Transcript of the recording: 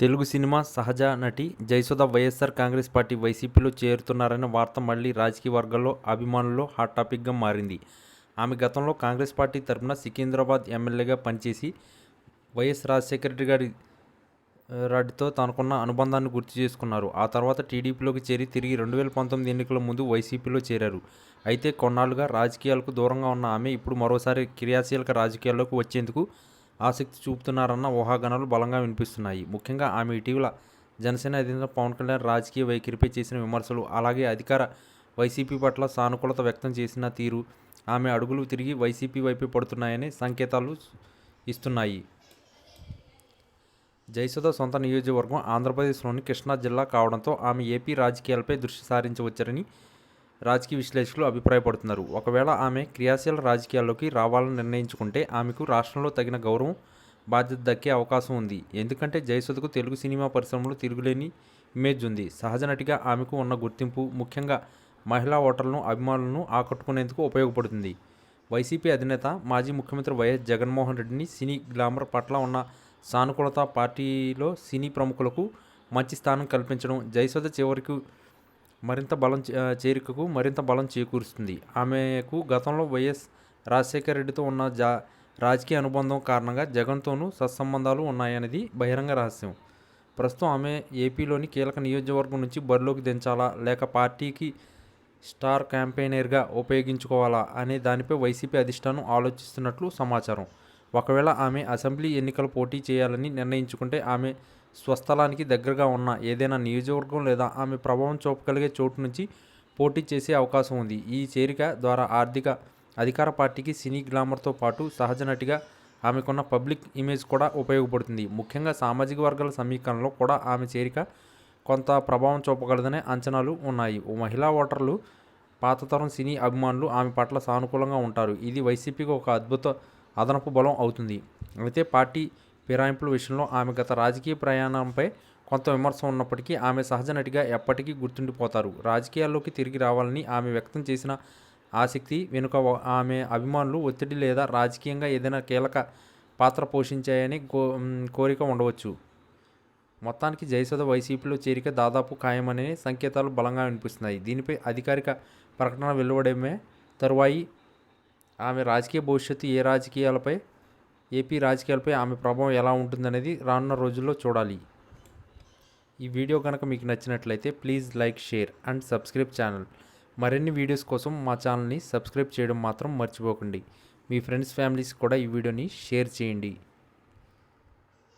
Telugu cinema సహజ నటి Jayasudha YSR Congress party వైసీపీలో చేరుతున్నారనే వార్త మళ్ళీ రాజకీయ వర్గాల్లో అభిమానుల్లో హాట్ టాపిక్గా మారింది. ఆమె గతంలో కాంగ్రెస్ పార్టీ తరపున సికింద్రాబాద్ ఎమ్మెల్యేగా పనిచేసి వైఎస్ రాజశేఖర రెడ్డి గారి రెడ్డితో తనకున్న అనుబంధాన్ని గుర్తు చేసుకున్నారు. ఆ తర్వాత టీడీపీలోకి చేరి తిరిగి రెండు వేల పంతొమ్మిది ఎన్నికల ముందు వైసీపీలో చేరారు. అయితే కొన్నాళ్ళుగా రాజకీయాలకు దూరంగా ఉన్న ఆమె ఇప్పుడు మరోసారి క్రియాశీలక రాజకీయాల్లోకి వచ్చేందుకు ఆసక్తి చూపుతున్నారన్న ఊహాగానాలు బలంగా వినిపిస్తున్నాయి. ముఖ్యంగా ఆమె ఇటీవల జనసేన అధినేత పవన్ కళ్యాణ్ రాజకీయ వైఖరిపై చేసిన విమర్శలు అలాగే అధికార వైసీపీ పట్ల సానుకూలత వ్యక్తం చేసిన తీరు ఆమె అడుగులు తిరిగి వైసీపీ వైపే పడుతున్నాయని సంకేతాలు ఇస్తున్నాయి. జయసుధ సొంత నియోజకవర్గం ఆంధ్రప్రదేశ్లోని కృష్ణా జిల్లా కావడంతో ఆమె ఏపీ రాజకీయాలపై దృష్టి సారించవచ్చని రాజకీయ విశ్లేషకులు అభిప్రాయపడుతున్నారు. ఒకవేళ ఆమె క్రియాశీల రాజకీయాల్లోకి రావాలని నిర్ణయించుకుంటే ఆమెకు రాష్ట్రంలో తగిన గౌరవం బాధ్యత దక్కే అవకాశం ఉంది. ఎందుకంటే జయసుధకు తెలుగు సినిమా పరిశ్రమలో తిరుగులేని ఇమేజ్ ఉంది. సహజ నటిగా ఆమెకు ఉన్న గుర్తింపు ముఖ్యంగా మహిళా ఓటర్లను అభిమానులను ఆకట్టుకునేందుకు ఉపయోగపడుతుంది. వైసీపీ అధినేత మాజీ ముఖ్యమంత్రి వైఎస్ జగన్మోహన్ రెడ్డిని సినీ గ్లామర్ పట్ల ఉన్న సానుకూలత పార్టీలో సినీ ప్రముఖులకు మంచి స్థానం కల్పించడం జయసుధ చివరికి మరింత బలం చే- చేరికకు మరింత బలం చేకూరుస్తుంది. ఆమెకు గతంలో వైఎస్ రాజశేఖర రెడ్డితో ఉన్న జా రాజకీయ అనుబంధం కారణంగా జగన్తోనూ సత్సంబంధాలు ఉన్నాయనేది బహిరంగ రహస్యం. ప్రస్తుతం ఆమె ఏపీలోని కీలక నియోజకవర్గం నుంచి బరిలోకి దించాలా లేక పార్టీకి స్టార్ క్యాంపెయినర్గా ఉపయోగించుకోవాలా అనే దానిపై వైసీపీ అధిష్టానం ఆలోచిస్తున్నట్లు సమాచారం. ఒకవేళ ఆమె అసెంబ్లీ ఎన్నికలు పోటీ చేయాలని నిర్ణయించుకుంటే ఆమె స్వస్థలానికి దగ్గరగా ఉన్న ఏదైనా నియోజకవర్గం లేదా ఆమె ప్రభావం చూపగలిగే చోటు నుంచి పోటీ చేసే అవకాశం ఉంది. ఈ చేరిక ద్వారా ఆర్థిక అధికార పార్టీకి సినీ గ్లామర్తో పాటు సహజ నటిగా ఆమెకున్న పబ్లిక్ ఇమేజ్ కూడా ఉపయోగపడుతుంది. ముఖ్యంగా సామాజిక వర్గాల సమీకరణలో కూడా ఆమె చేరిక కొంత ప్రభావం చూపగలదనే అంచనాలు ఉన్నాయి. మహిళా ఓటర్లు పాతతరం సినీ అభిమానులు ఆమె పట్ల సానుకూలంగా ఉంటారు. ఇది వైసీపీకి ఒక అద్భుత అదనపు బలం అవుతుంది. అయితే పార్టీ ఫిరాయింపుల విషయంలో ఆమె గత రాజకీయ ప్రయాణంపై కొంత విమర్శ ఉన్నప్పటికీ ఆమె సహజ నటిగా ఎప్పటికీ గుర్తుండిపోతారు. రాజకీయాల్లోకి తిరిగి రావాలని ఆమె వ్యక్తం చేసిన ఆసక్తి వెనుక ఆమె అభిమానులు ఒత్తిడి లేదా రాజకీయంగా ఏదైనా కీలక పాత్ర పోషించాయని కో కోరిక ఉండవచ్చు. మొత్తానికి జయసుధ వైసీపీలో చేరిక దాదాపు ఖాయమనే సంకేతాలు బలంగా వినిపిస్తున్నాయి. దీనిపై అధికారిక ప్రకటన వెలువడమే తరువాయి. ఆమె రాజకీయ భవిష్యత్తు ఏ రాజకీయాలపై ఏపీ రాజకీయాలపై ఆమె ప్రభావం ఎలా ఉంటుందనేది రానున్న రోజుల్లో చూడాలి. ఈ వీడియో కనుక మీకు నచ్చినట్లయితే please like share and subscribe channel. మరిన్ని వీడియోస్ కోసం మా ఛానల్ని సబ్స్క్రైబ్ చేయడం మాత్రం మర్చిపోకండి. మీ ఫ్రెండ్స్ ఫ్యామిలీస్ కూడా ఈ వీడియోని షేర్ చేయండి.